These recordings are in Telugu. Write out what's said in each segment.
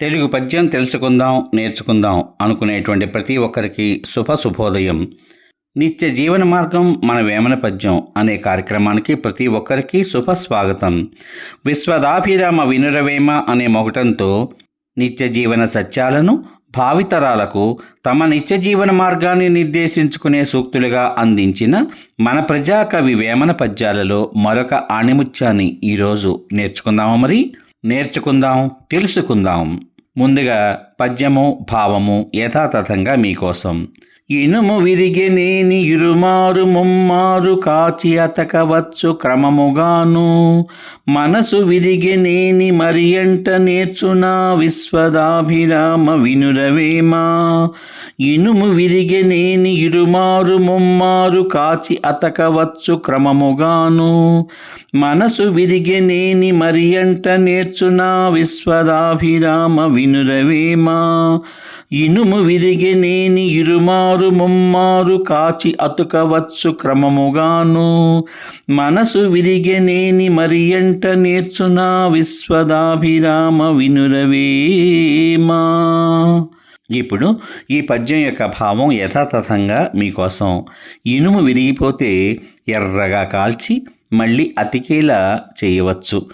తెలుగు పద్యం తెలుసుకుందాం నేర్చుకుందాం అనుకునేటువంటి ప్రతి ఒక్కరికి శుభ శుభోదయం. నిత్య జీవన మార్గం మన వేమన పద్యం అనే కార్యక్రమానికి ప్రతి ఒక్కరికి శుభ స్వాగతం. విశ్వదాభిరామ వినురవేమ అనే మొగటంతో నిత్య జీవన సత్యాలను భావితరాలకు తమ నిత్య జీవన మార్గాన్ని నిర్దేశించుకునే సూక్తులుగా అందించిన మన ప్రజాకవి వేమన పద్యాలలో మరొక ఆణిముత్యాన్ని ఈరోజు నేర్చుకుందాము మరి? నేర్చుకుందాం తెలుసుకుందాం. ముందుగా పద్యము భావము యథాతథంగా మీకోసం. ఇనుము విరిగెనేని ఇరుమారు ముమ్మారు కాచి అతకవచ్చు క్రమముగాను. మనసు విరిగెనేని మరి ఎంట నేర్చునా విశ్వదాభిరామ వినురవేమా. ఇనుము విరిగెనేని ఇరుమారు ముమ్మారు కాచి అతకవచ్చు క్రమముగాను. మనసు విరిగెనేని మరి ఎంట నేర్చునా విశ్వదాభిరామ వినురవేమా. ఇనుము విరిగెనేని ఇరుమారు ముమ్మారు కాచి అతుకవచ్చు క్రమముగాను. మనసు విరిగనేని మరి ఎంట నేర్చునా విశ్వదాభిరామ వినురవేమా. ఇప్పుడు ఈ పద్యం యొక్క భావం యథాతథంగా మీకోసం ఇనుము విరిగిపోతే ఎర్రగా కాల్చి మళ్ళీ అతికేలా చేయవచ్చు.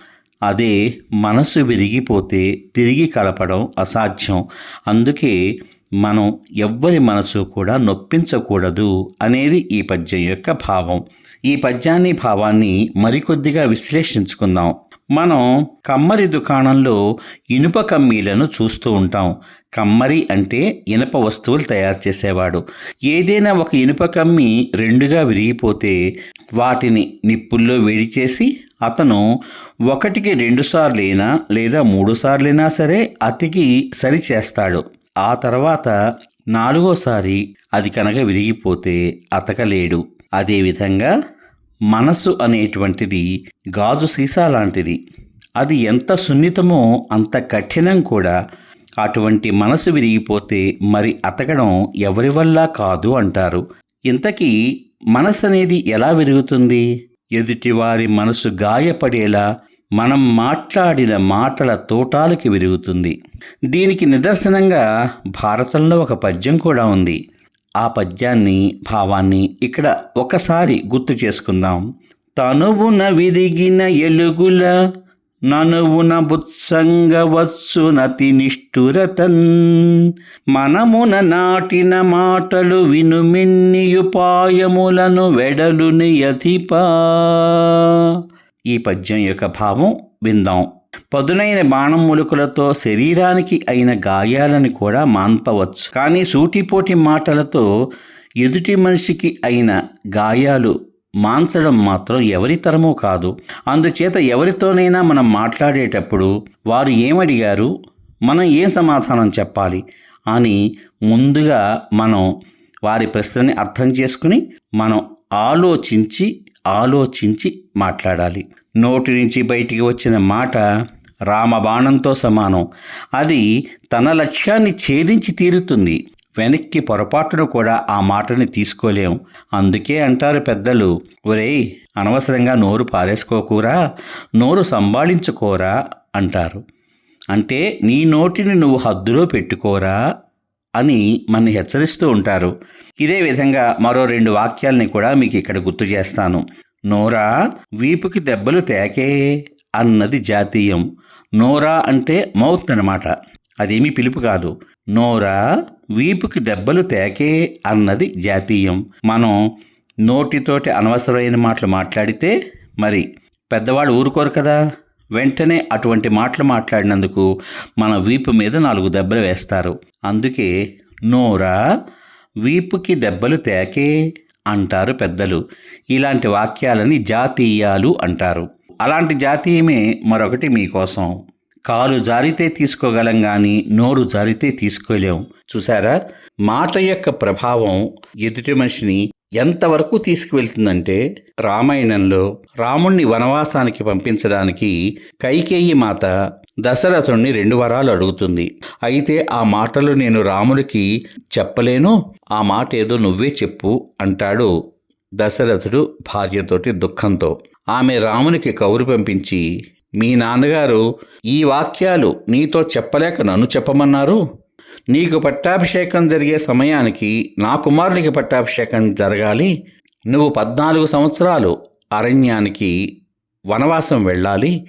అదే మనసు విరిగిపోతే తిరిగి కలపడం అసాధ్యం. అందుకే మనం ఎవ్వరి మనసు కూడా నొప్పించకూడదు అనేది ఈ పద్యం యొక్క భావం. ఈ పద్యాన్ని భావాన్ని మరికొద్దిగా విశ్లేషించుకుందాం. మనం కమ్మరి దుకాణంలో ఇనుప కమ్మీలను చూస్తూ ఉంటాం. కమ్మరి అంటే ఇనుప వస్తువులు తయారు చేసేవాడు. ఏదైనా ఒక ఇనుప కమ్మి రెండుగా విరిగిపోతే వాటిని నిప్పుల్లో వేడి చేసి అతను ఒకటికి రెండు సార్లైనా లేదా మూడు సార్లైనా సరే అతికి సరి చేస్తాడు ఆ తర్వాత నాలుగోసారి అది కనుక విరిగిపోతే అతకలేడు. అదేవిధంగా మనసు అనేటువంటిది గాజు సీసా లాంటిది. అది ఎంత సున్నితమో అంత కఠినం కూడా. అటువంటి మనసు విరిగిపోతే మరి అతకడం ఎవరి వల్ల కాదు అంటారు. ఇంతకీ మనసు అనేది ఎలా విరుగుతుంది? ఎదుటివారి మనసు గాయపడేలా మనం మాట్లాడిన మాటల తోటాలకి విరుగుతుంది. దీనికి నిదర్శనంగా భారతంలో ఒక పద్యం కూడా ఉంది. ఆ పద్యాన్ని భావాన్ని ఇక్కడ ఒకసారి గుర్తు చేసుకుందాం. తనువున విరిగిన ఎలుగుల ననువున బుత్సంగ వచ్చునతి నిష్ఠురతన్ మనమున నాటిన మాటలు వినుమిన్నియుపాయములను వెడలుని అధిపా ఈ పద్యం యొక్క భావం విందాం. పదునైన బాణం ములుకులతో శరీరానికి అయిన గాయాలను కూడా మాన్పవచ్చు. కానీ సూటిపోటి మాటలతో ఎదుటి మనిషికి అయిన గాయాలు మాన్చడం మాత్రం ఎవరి తరమూ కాదు. అందుచేత ఎవరితోనైనా మనం మాట్లాడేటప్పుడు వారు ఏమడిగారు? మనం ఏం సమాధానం చెప్పాలి? అని ముందుగా మనం వారి ప్రశ్నని అర్థం చేసుకుని మనం ఆలోచించి ఆలోచించి మాట్లాడాలి. నోటి నుంచి బయటికి వచ్చిన మాట రామబాణంతో సమానం. అది తన లక్ష్యాన్ని ఛేదించి తీరుతుంది. వెనక్కి పొరపాటును కూడా ఆ మాటని తీసుకోలేం. అందుకే అంటారు పెద్దలు ఒరేయ్ అనవసరంగా నోరు పారేసుకోకూరా నోరు సంభాళించుకోరా అంటారు. అంటే నీ నోటిని నువ్వు హద్దులో పెట్టుకోరా అని మన హెచ్చరిస్తూ ఉంటారు. ఇదే విధంగా మరో రెండు వాక్యాల్ని కూడా మీకు ఇక్కడ గుర్తు చేస్తాను. నోరా వీపుకి దెబ్బలు తేకే అన్నది జాతీయం. నోరా అంటే మౌత్ అన్నమాట. అదేమీ పిలుపు కాదు. నోరా వీపుకి దెబ్బలు తేకే అన్నది జాతీయం. మనం నోటితోటి అనవసరమైన మాటలు మాట్లాడితే మరి పెద్దవాళ్ళు ఊరుకోరు కదా? వెంటనే అటువంటి మాటలు మాట్లాడినందుకు మన వీపు మీద నాలుగు దెబ్బలు వేస్తారు. అందుకే నోరా వీపుకి దెబ్బలు తేకే అంటారు పెద్దలు. ఇలాంటి వాక్యాలని జాతీయాలు అంటారు. అలాంటి జాతీయమే మరొకటి మీకోసం. కాలు జారితే తీసుకోగలం కానీ నోరు జారితే తీసుకోలేం. చూసారా మాట యొక్క ప్రభావం ఎదుటి మనిషిని ఎంతవరకు తీసుకువెళ్తుందంటే రామాయణంలో రాముణ్ణి వనవాసానికి పంపించడానికి కైకేయి మాత దశరథుణ్ణి రెండు వరాలు అడుగుతుంది. అయితే ఆ మాటలు నేను రాముడికి చెప్పలేను ఆ మాట ఏదో నువ్వే చెప్పు అంటాడు దశరథుడు భార్యతోటి దుఃఖంతో. ఆమె రామునికి కౌరు పంపించి మీ నాన్నగారు ఈ వాక్యాలు నీతో చెప్పలేక నన్ను చెప్పమన్నారు? నీకు పట్టాభిషేకం జరిగే సమయానికి నా కుమారునికి పట్టాభిషేకం జరగాలి. నువ్వు పద్నాలుగు సంవత్సరాలు అరణ్యానికి వనవాసం వెళ్ళాలి.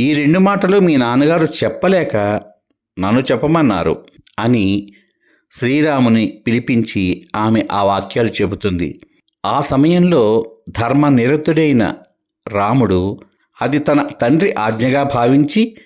ఈ రెండు మాటలు మీ నాన్నగారు చెప్పలేక నన్ను చెప్పమన్నారు అని శ్రీరాముని పిలిపించి ఆమె ఆ వాక్యాలు చెబుతుంది. ఆ సమయంలో ధర్మ నిరతుడైన రాముడు అది తన తండ్రి ఆజ్ఞగా భావించి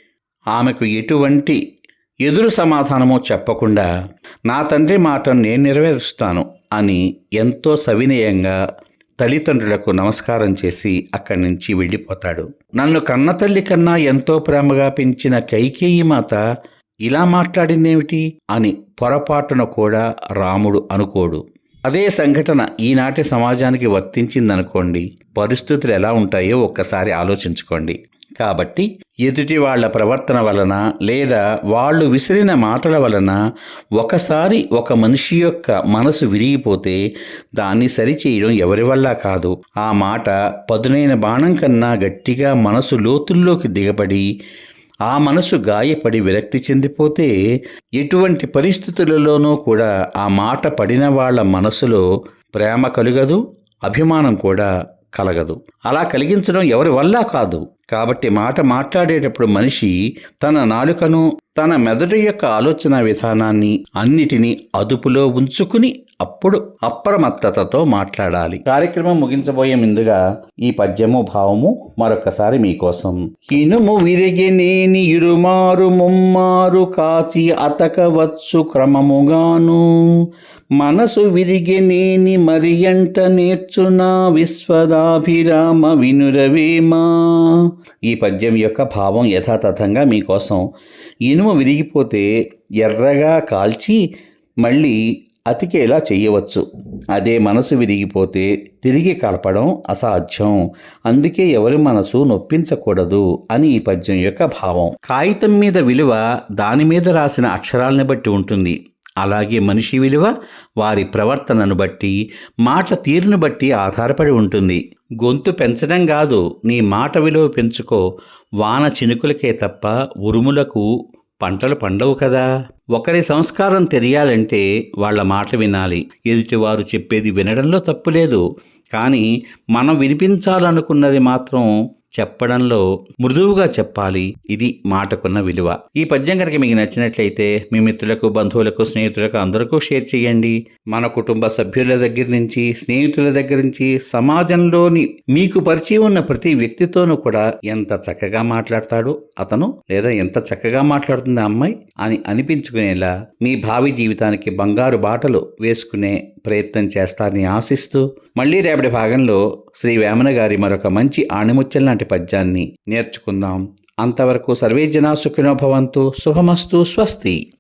ఆమెకు ఎటువంటి ఎదురు సమాధానమో చెప్పకుండా నా తండ్రి మాటను నేను నెరవేరుస్తాను అని ఎంతో సవినయంగా తల్లిదండ్రులకు నమస్కారం చేసి అక్కడి నుంచి వెళ్ళిపోతాడు. నన్ను కన్న తల్లి కన్నా ఎంతో ప్రేమగా పెంచిన కైకేయి మాత ఇలా మాట్లాడిందేమిటి? అని పొరపాటున కూడా రాముడు అనుకోడు. అదే సంఘటన ఈనాటి సమాజానికి వర్తించిందనుకోండి పరిస్థితులు ఎలా ఉంటాయో ఒక్కసారి ఆలోచించుకోండి. కాబట్టి ఎదుటి వాళ్ళ ప్రవర్తన వలన లేదా వాళ్ళు విసిరిన మాటల వలన ఒకసారి ఒక మనిషి యొక్క మనసు విరిగిపోతే దాన్ని సరిచేయడం ఎవరి వల్ల కాదు. ఆ మాట పదునైన బాణం కన్నా గట్టిగా మనసు లోతుల్లోకి దిగబడి ఆ మనసు గాయపడి విరక్తి చెందిపోతే ఎటువంటి పరిస్థితులలోనూ కూడా ఆ మాట పడిన వాళ్ళ మనసులో ప్రేమ కలుగదు అభిమానం కూడా కలగదు. అలా కలిగించడం ఎవరి వల్ల కాదు. కాబట్టి మాట మాట్లాడేటప్పుడు మనిషి తన నాలుకను తన మెదడు యొక్క ఆలోచన విధానాన్ని అన్నిటినీ అదుపులో ఉంచుకుని అప్పుడు అప్రమత్తతతో మాట్లాడాలి. కార్యక్రమం ముగించబోయే ముందుగా ఈ పద్యము భావము మరొకసారి మీకోసం. ఇనుము విరిగినేని ఇరుమారు ముమ్మారు కాచి అతకవచ్చు క్రమముగాను. మనసు విరిగినేని మరియంట నేర్చునా విశ్వదాభిరామ వినురవేమా. ఈ పద్యం యొక్క భావం యథాతథంగా మీకోసం. ఇనుము విరిగిపోతే ఎర్రగా కాల్చి మళ్ళీ అతికేలా చేయవచ్చు అదే మనసు విరిగిపోతే తిరిగి కలపడం అసాధ్యం. అందుకే ఎవరి మనసు నొప్పించకూడదు అని ఈ పద్యం యొక్క భావం. కాగితం మీద విలువ దాని మీద రాసిన అక్షరాలను బట్టి ఉంటుంది. అలాగే మనిషి విలువ వారి ప్రవర్తనను బట్టి మాట తీరును బట్టి ఆధారపడి ఉంటుంది. గొంతు పెంచడం కాదు నీ మాట విలువ పెంచుకో. వాన చినుకులకే తప్ప ఉరుములకు పంటలు పండవు కదా. ఒకరి సంస్కారం తెలియాలంటే వాళ్ళ మాట వినాలి. ఎదుటివారు చెప్పేది వినడంలో తప్పు లేదు. కానీ మనం వినిపించాలనుకున్నది మాత్రం చెప్పడంలో మృదువుగా చెప్పాలి. ఇది మాటకున్న విలువ. ఈ పద్యం కనుక మీకు నచ్చినట్లయితే మీ మిత్రులకు బంధువులకు స్నేహితులకు అందరికీ షేర్ చేయండి. మన కుటుంబ సభ్యుల దగ్గర నుంచి స్నేహితుల దగ్గర నుంచి సమాజంలోని మీకు పరిచయం ఉన్న ప్రతి వ్యక్తితోనూ కూడా ఎంత చక్కగా మాట్లాడతాడు అతను లేదా ఎంత చక్కగా మాట్లాడుతుంది ఆ అమ్మాయి అని అనిపించుకునేలా మీ భావి జీవితానికి బంగారు బాటలు వేసుకునే ప్రయత్నం చేస్తారని ఆశిస్తూ మళ్ళీ రేపటి భాగంలో శ్రీ వేమన గారి మరొక మంచి ఆణిముత్యం లాంటి పద్యాన్ని నేర్చుకుందాం. అంతవరకు సర్వే జనా సుఖినో శుభమస్తు. స్వస్తి.